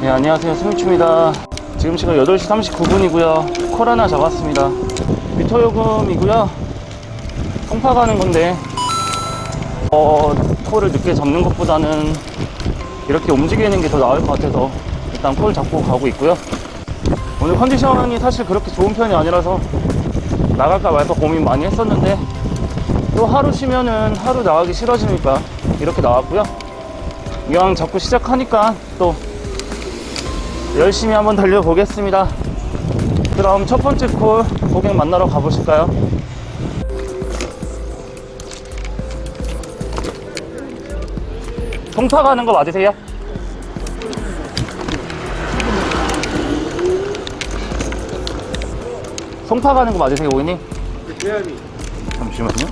네, 안녕하세요. 스미추입니다. 지금 시간 8시 39분이고요. 콜 하나 잡았습니다. 미터 요금이고요. 송파 가는 건데, 어, 콜을 늦게 잡는 것보다는 이렇게 움직이는 게 더 나을 것 같아서 일단 콜 잡고 가고 있고요. 오늘 컨디션이 사실 그렇게 좋은 편이 아니라서 나갈까 말까 고민 많이 했었는데 또 하루 쉬면은 하루 나가기 싫어지니까 이렇게 나왔고요. 이왕 자꾸 시작하니까 또 열심히 한번 달려보겠습니다. 그럼 첫 번째 콜 고객 만나러 가보실까요? 송파 가는 거 맞으세요? 송파 가는 거 맞으세요, 고객님? 대안이 잠시만요.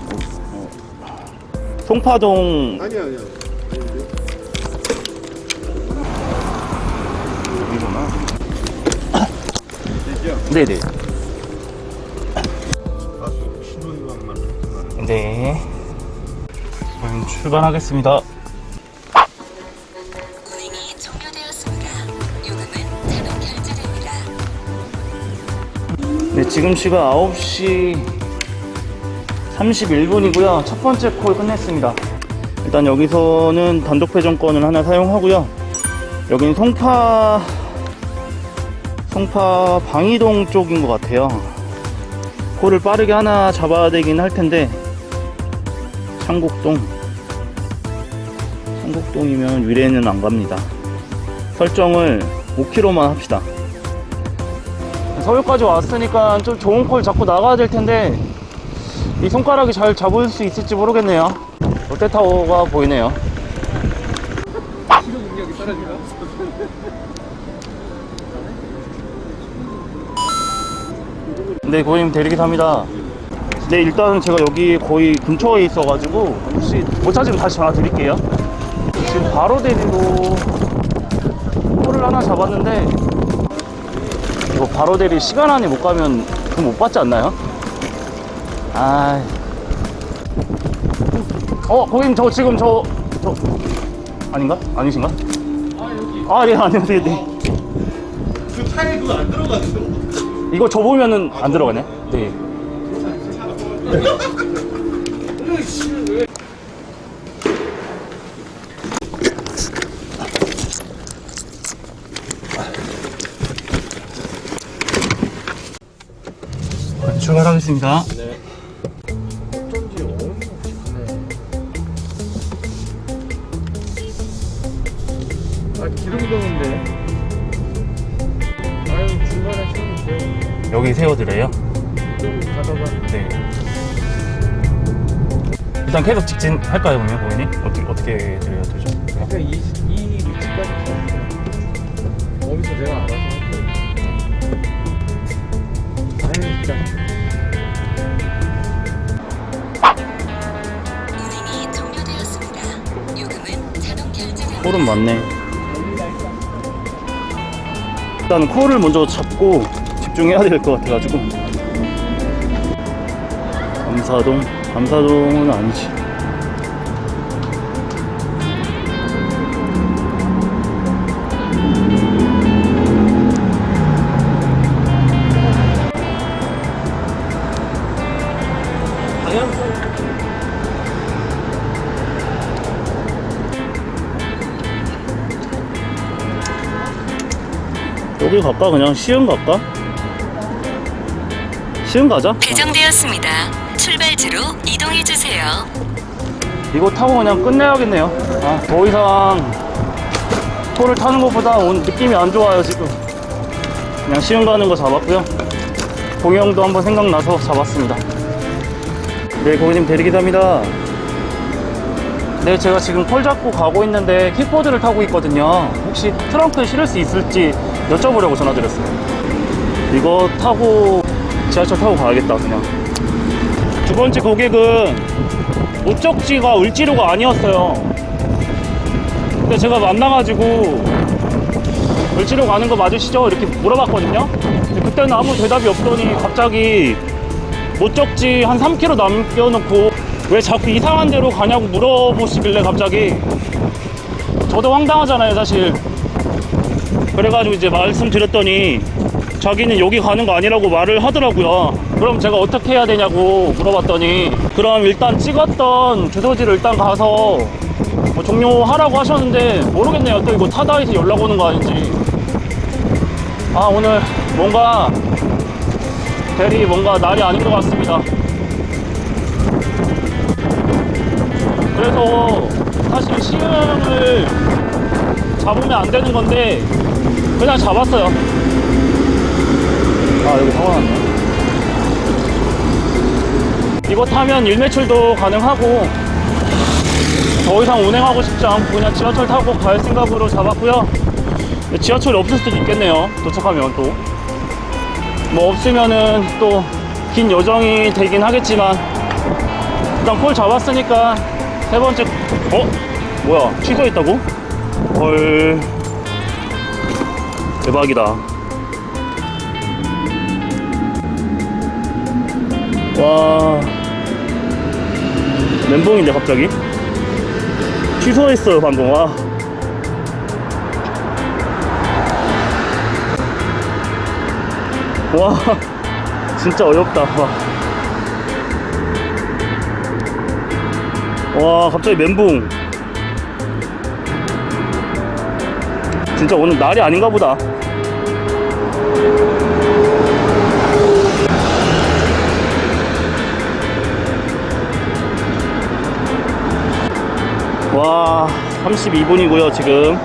송파동 아니야 아니야 네네. 신호위반만 네. 그럼 출발하겠습니다. 운행이 종료되었습니다. 요금은 자동 결제됩니다. 네, 지금 시간 9시 31분이고요. 첫 번째 콜 끝냈습니다. 일단 여기서는 단독 회전권을 하나 사용하고요. 여기는 송파 송파 방이동 쪽인 것 같아요. 콜을 빠르게 하나 잡아야 되긴 할 텐데 창곡동 창곡동이면 위례는 안 갑니다. 설정을 5km만 합시다. 서울까지 왔으니까 좀 좋은 콜 잡고 나가야 될 텐데 이 손가락이 잘 잡을 수 있을지 모르겠네요. 롯데타워가 보이네요. 네, 고객님 대리기사입니다. 네, 일단 제가 여기 거의 근처에 있어가지고 혹시 못 찾으면 다시 전화 드릴게요. 지금 바로 대리로 콜을 하나 잡았는데 이거 바로 대리 시간 안에 못 가면 돈 못 받지 않나요? 아, 어, 고객님 저 지금 저, 저 아닌가? 아니신가? 아 여기 아, 네, 안녕하세요. 네. 그 차에 그거 안 들어가는데 이거 저 보면은 안 들어가네. 네. 출발하겠습니다. 가다가 네. 일단 계속 직진할까요, 그러면 고객님? 어떻게 어떻게 드려야 되죠? 아까 이, 이 위치까지 거기서 내가 알아서 할게 아유 진짜 운행이 종료되었습니다. 요금은 자동 결제됩니다. 콜은 맞네. 일단 콜을 먼저 잡고 집중해야 될 것 같아가지고. 감사동, 감사동은 아니지. 여기 갈까? 그냥 시흥 갈까? 시흥 가자. 배정되었습니다. 출발지로 이동해 주세요. 이거 타고 그냥 끝내야겠네요. 아, 더 이상 토를 타는 것보다 온 느낌이 안 좋아요, 지금. 그냥 시흥 가는 거 잡았고요. 동영도 한번 생각나서 잡았습니다. 네, 고객님 대리기사입니다. 네, 제가 지금 콜 잡고 가고 있는데 킥보드를 타고 있거든요. 혹시 트렁크에 실을 수 있을지 여쭤보려고 전화드렸어요. 이거 타고 지하철 타고 가야겠다, 그냥. 두 번째 고객은 목적지가 을지로가 아니었어요. 근데 제가 만나가지고 을지로 가는 거 맞으시죠? 이렇게 물어봤거든요. 근데 그때는 아무 대답이 없더니 갑자기 목적지 한 3km 남겨놓고 왜 자꾸 이상한 데로 가냐고 물어보시길래 갑자기 저도 황당하잖아요, 사실. 그래가지고 이제 말씀드렸더니 자기는 여기 가는 거 아니라고 말을 하더라고요. 그럼 제가 어떻게 해야 되냐고 물어봤더니 그럼 일단 찍었던 주소지를 일단 가서 뭐 종료하라고 하셨는데 모르겠네요. 또 이거 타다 해서 연락 오는 거 아닌지. 아 오늘 뭔가 대리 뭔가 날이 아닌 것 같습니다. 그래서 사실 시흥을 잡으면 안 되는 건데 그냥 잡았어요. 아 여기 사고 났네. 이거 타면 일매출도 가능하고 더 이상 운행하고 싶지 않고 그냥 지하철 타고 갈 생각으로 잡았고요. 지하철이 없을 수도 있겠네요. 도착하면 또. 뭐 없으면은 또 긴 여정이 되긴 하겠지만 일단 콜 잡았으니까 세 번째 어? 뭐야 취소했다고? 헐 대박이다 와 멘붕인데 갑자기 취소했어요 방금 와 와, 진짜 어렵다. 와, 와 갑자기 멘붕. 진짜 오늘 날이 아닌가 보다. 와, 32분이고요, 지금.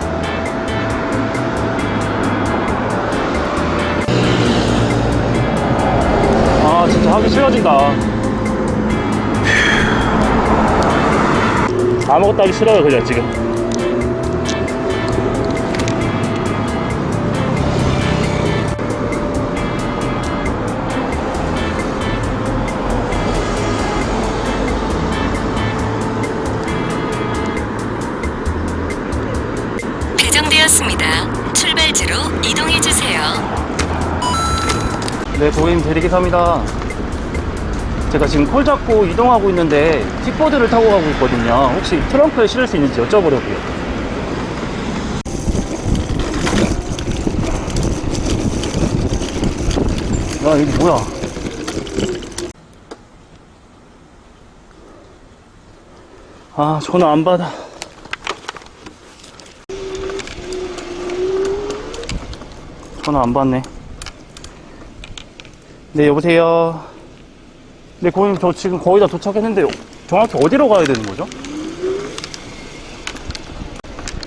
아 진짜 하기 싫어진다 아무것도 하기 싫어요 그냥 지금 네 고객님 대리기사입니다. 제가 지금 콜 잡고 이동하고 있는데 킥보드를 타고 가고 있거든요. 혹시 트렁크에 실을 수 있는지 여쭤보려고요. 야 이게 뭐야? 아 전화 안 받아. 전화 안 받네 네 여보세요. 네 고객님 저 지금 거의 다 도착했는데 정확히 어디로 가야 되는 거죠?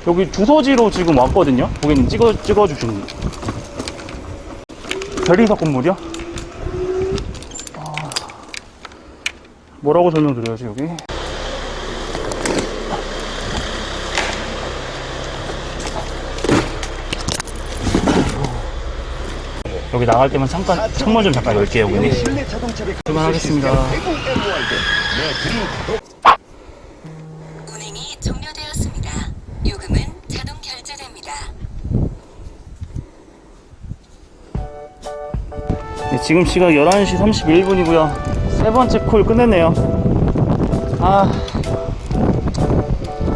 여기 주소지로 지금 왔거든요. 고객님 찍어, 찍어주시는 대리사 건물이요? 아, 뭐라고 설명드려야지 여기 여기 나갈 때만 잠깐 창문 좀 잠깐 열게요 고객님 출발하겠습니다. 운행이 종료되었습니다. 요금은 자동 결제됩니다. 네, 지금 시각 11시 31분이고요. 세 번째 콜 끝냈네요. 아,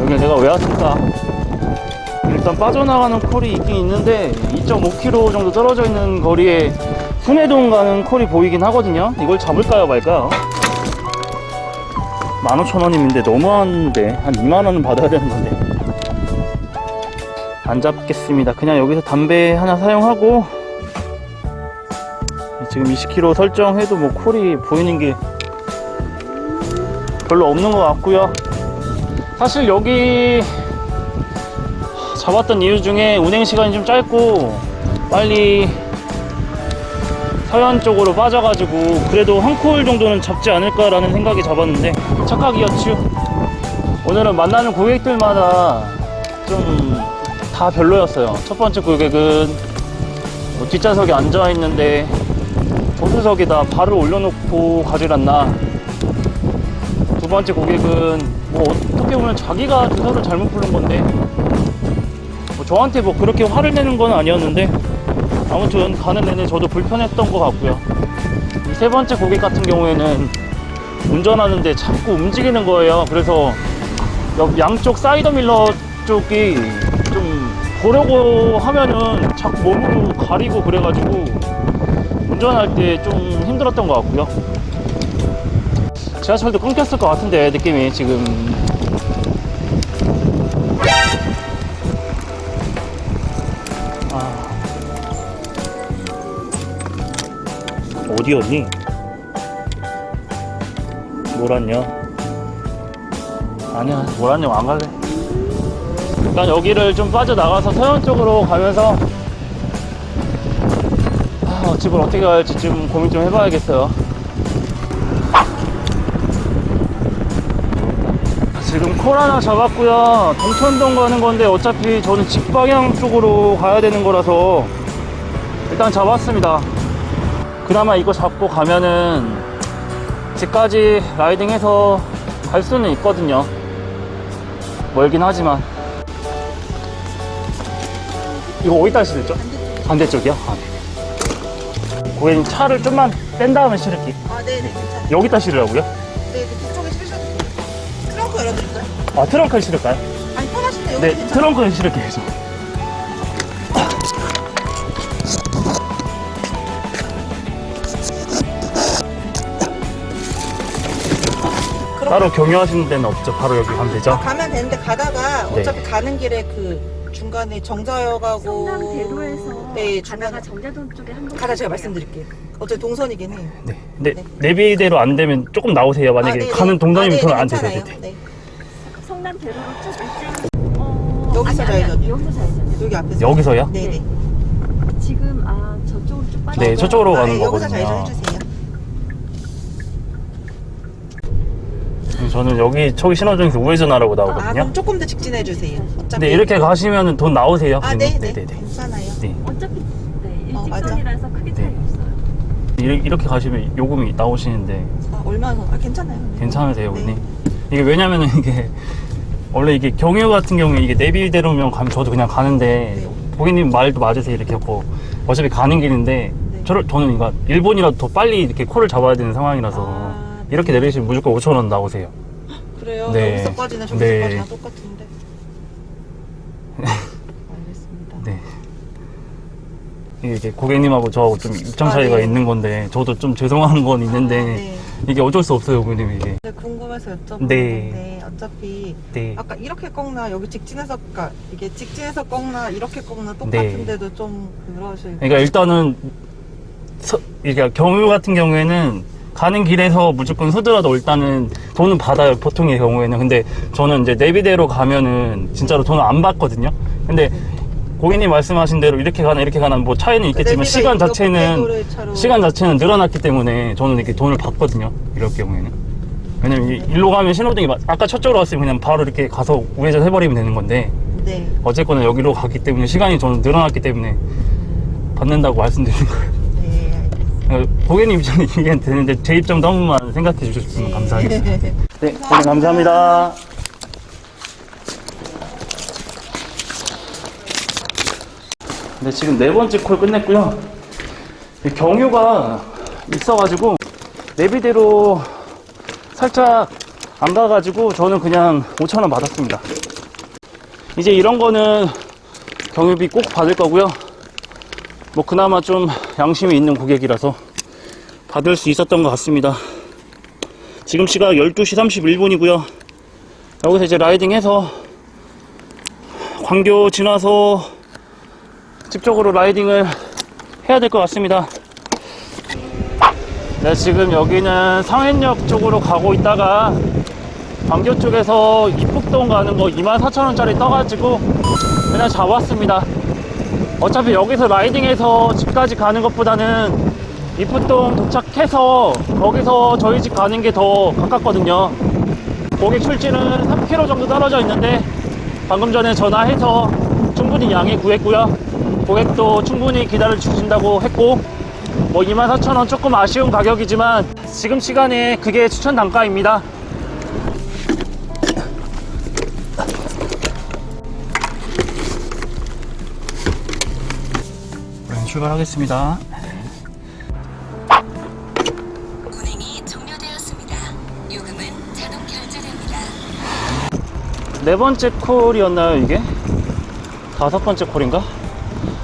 여기 내가 왜 왔을까? 일단 빠져나가는 콜이 있긴 있는데 2.5km 정도 떨어져 있는 거리에 순회동 가는 콜이 보이긴 하거든요. 이걸 잡을까요, 말까요? 15,000원인데 너무한데 한 2만원은 받아야 되는 건데 안 잡겠습니다. 그냥 여기서 담배 하나 사용하고 지금 20km 설정해도 뭐 콜이 보이는 게 별로 없는 것 같고요. 사실 여기 잡았던 이유 중에 운행 시간이 좀 짧고 빨리 서현 쪽으로 빠져가지고 그래도 한 콜 정도는 잡지 않을까라는 생각이 잡았는데 착각이었죠. 오늘은 만나는 고객들마다 좀 다 별로였어요. 첫 번째 고객은 뭐 뒷좌석에 앉아 있는데 조수석에다 발을 올려놓고 가질 않나. 두 번째 고객은 뭐 어떻게 보면 자기가 주소를 잘못 부른 건데 뭐 저한테 뭐 그렇게 화를 내는 건 아니었는데 아무튼 가는 내내 저도 불편했던 것 같고요. 이세 번째 고객 같은 경우에는 운전하는데 자꾸 움직이는 거예요. 그래서 옆 양쪽 사이드 밀러 쪽이 좀 보려고 하면은 자꾸 몸으로 가리고 그래가지고 운전할 때 좀 힘들었던 것 같고요. 지하철도 끊겼을 것 같은데 느낌이 지금 어디였니? 노란요? 아니야 노란요 안 갈래. 일단 여기를 좀 빠져나가서 서현 쪽으로 가면서 아, 집을 어떻게 갈지 좀 고민 좀 해봐야겠어요. 지금 콜 하나 잡았고요. 동천동 가는 건데 어차피 저는 집 방향 쪽으로 가야 되는 거라서 일단 잡았습니다. 그나마 이거 잡고 가면은 집까지 라이딩해서 갈 수는 있거든요. 멀긴 하지만. 이거 어디다 실을죠? 반대쪽이요? 아, 네. 고객님 차를 좀만 뺀 다음에 실을게요. 아, 네네, 괜찮아요. 여기다 실으라고요? 네, 그 뒤쪽에 실으셔도 돼요. 트렁크 열어드릴까요? 아, 트렁크에 실을까요? 아니, 편하신데 여기 네, 괜찮아요. 트렁크에 실을게요. 저. 따로 경유하시는 데는 없죠? 바로 여기 가면 되죠? 가면 되는데 가다가 네. 어차피 가는 길에 그 중간에 정자여가고 성남대로에서 네, 가다가 중간에 정자동 쪽에 한번 가다 제가 말씀드릴게요. 어차피 동선이긴 해요. 네. 근데 네. 내비대로 안 되면 조금 나오세요. 만약에 아, 네 네. 가는 동선이면 아, 저는 네네, 안 돼요. 괜찮아요. 네, 네. 네. 성남대로로 쭉 일단 어, 여기서 아니, 아니, 좌회전이요? 여기서 좌회전이요. 여기 앞에서. 여기서요? 네네. 지금 아 저쪽으로 쭉 빠져. 네, 저쪽으로 아, 가는 네, 여기서 거거든요. 좌회전 해주세요. 저는 여기 저기 신호등에서 우회전 하라고 아, 나오거든요. 그럼 조금 더 직진해 주세요. 어차피. 근데 이렇게 가시면 돈 나오세요. 아, 고객님. 네네. 네네네. 괜찮아요. 네. 어차피 네 어, 맞아. 일직선이라서 크게 차이 네. 없어요. 이렇게, 이렇게 가시면 요금이 나오시는데 아, 얼마나, 아, 괜찮아요. 네. 괜찮으세요, 네. 고객님? 이게 왜냐면은 이게 원래 이게 경유 같은 경우에 이게 내비대로면 가면 저도 그냥 가는데 네. 고객님 말도 맞으세요 이렇게 하고 어차피 가는 길인데 네. 저를 저는 이거 일본이라도 더 빨리 이렇게 콜을 잡아야 되는 상황이라서 아, 네. 이렇게 내리시면 무조건 5천 원 나오세요. 그래요? 네. 여기서까지는 네. 저기서까지는 똑같은데. 알겠습니다. 네. 이게 이제 고객님하고 저하고 좀 입장 아, 차이가 네. 있는 건데 저도 좀 죄송한 건 있는데 아, 네. 이게 어쩔 수 없어요, 고객님 이게. 네, 궁금해서 여쭤보는 네. 어차피 네. 아까 이렇게 꺾나 여기 직진해서 그러니까 이게 직진해서 꺾나 이렇게 꺾나 네. 똑같은데도 좀 그러실 그러니까 일단은 서, 이게 경유 같은 경우에는 가는 길에서 무조건 서더라도 일단은 돈은 받아요 보통의 경우에는. 근데 저는 이제 내비대로 가면은 진짜로 돈을 안 받거든요. 근데 고객님 말씀하신 대로 이렇게 가나 이렇게 가나 뭐 차이는 있겠지만 내비가 시간 이거 자체는 시간 자체는 늘어났기 때문에 저는 이렇게 돈을 받거든요 이럴 경우에는. 왜냐면 이- 일로 가면 신호등이 막- 아까 저쪽으로 갔으면 그냥 바로 이렇게 가서 우회전 해버리면 되는 건데 네. 어쨌거나 여기로 갔기 때문에 시간이 저는 늘어났기 때문에 받는다고 말씀드리는 거예요 고객님 입장이 이해는 되는데 제 입장도 한 번만 생각해 주셨으면 감사하겠습니다. 네, 고객님 감사합니다. 네, 지금 네 번째 콜 끝냈고요. 이 경유가 있어가지고 내비대로 살짝 안 가가지고 저는 그냥 5천 원 받았습니다. 이제 이런 거는 경유비 꼭 받을 거고요. 뭐 그나마 좀 양심이 있는 고객이라서 받을 수 있었던 것 같습니다. 지금 시각 12시 31분이고요. 여기서 이제 라이딩해서 광교 지나서 집 쪽으로 라이딩을 해야 될 것 같습니다. 네, 지금 여기는 상hen역 쪽으로 가고 있다가 광교 쪽에서 이북동 가는 거 24,000원짜리 떠가지고 그냥 잡았습니다. 어차피 여기서 라이딩해서 집까지 가는 것보다는 이풋동 도착해서 거기서 저희 집 가는 게 더 가깝거든요. 고객 출지는 3km 정도 떨어져 있는데 방금 전에 전화해서 충분히 양해 구했고요. 고객도 충분히 기다려 주신다고 했고 뭐 24,000원 조금 아쉬운 가격이지만 지금 시간에 그게 추천 단가입니다. 출발하겠습니다. 운행이 종료되었습니다. 요금은 자동 결제됩니다. 네 번째 콜이었나요, 이게? 다섯 번째 콜인가?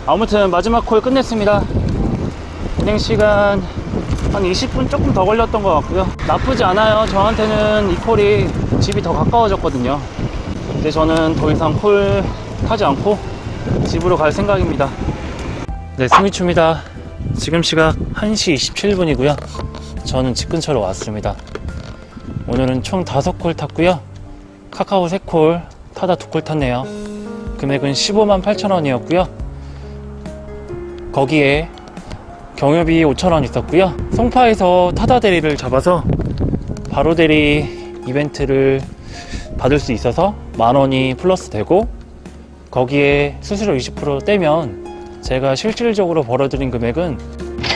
아무튼 마지막 콜 끝냈습니다. 운행 시간 한 20분 조금 더 걸렸던 것 같고요. 나쁘지 않아요. 저한테는 이 콜이 집이 더 가까워졌거든요. 근데 저는 더 이상 콜 타지 않고 집으로 갈 생각입니다. 네, 승미추입니다. 지금 시각 1시 27분이고요. 저는 집 근처로 왔습니다. 오늘은 총 5콜 탔고요. 카카오 3콜, 타다 2콜 탔네요. 금액은 15만 8천 원이었고요. 거기에 경유비 5천 원 있었고요. 송파에서 타다 대리를 잡아서 바로 대리 이벤트를 받을 수 있어서 만 원이 플러스 되고 거기에 수수료 20% 떼면 제가 실질적으로 벌어들인 금액은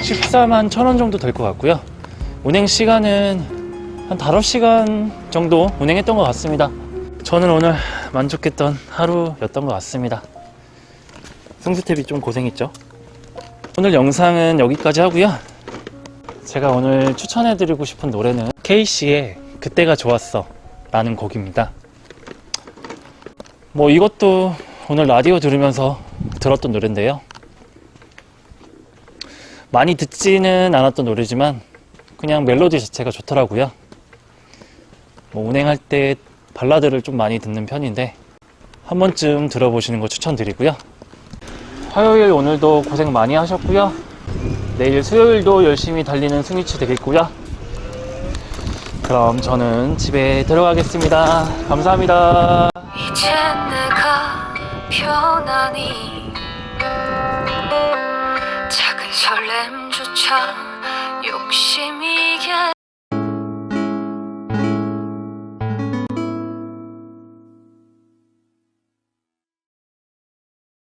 14만 천 원 정도 될 것 같고요. 운행 시간은 한 5시간 정도 운행했던 것 같습니다. 저는 오늘 만족했던 하루였던 것 같습니다. 승수탭이 좀 고생했죠? 오늘 영상은 여기까지 하고요. 제가 오늘 추천해드리고 싶은 노래는 K씨의 그때가 좋았어 라는 곡입니다. 뭐 이것도 오늘 라디오 들으면서 들었던 노래인데요. 많이 듣지는 않았던 노래지만 그냥 멜로디 자체가 좋더라고요. 뭐 운행할 때 발라드를 좀 많이 듣는 편인데 한 번쯤 들어보시는 거 추천드리고요. 화요일 오늘도 고생 많이 하셨고요. 내일 수요일도 열심히 달리는 승리치 되겠고요. 그럼 저는 집에 들어가겠습니다. 감사합니다. 이제 내가 작은 설렘조차 욕심이게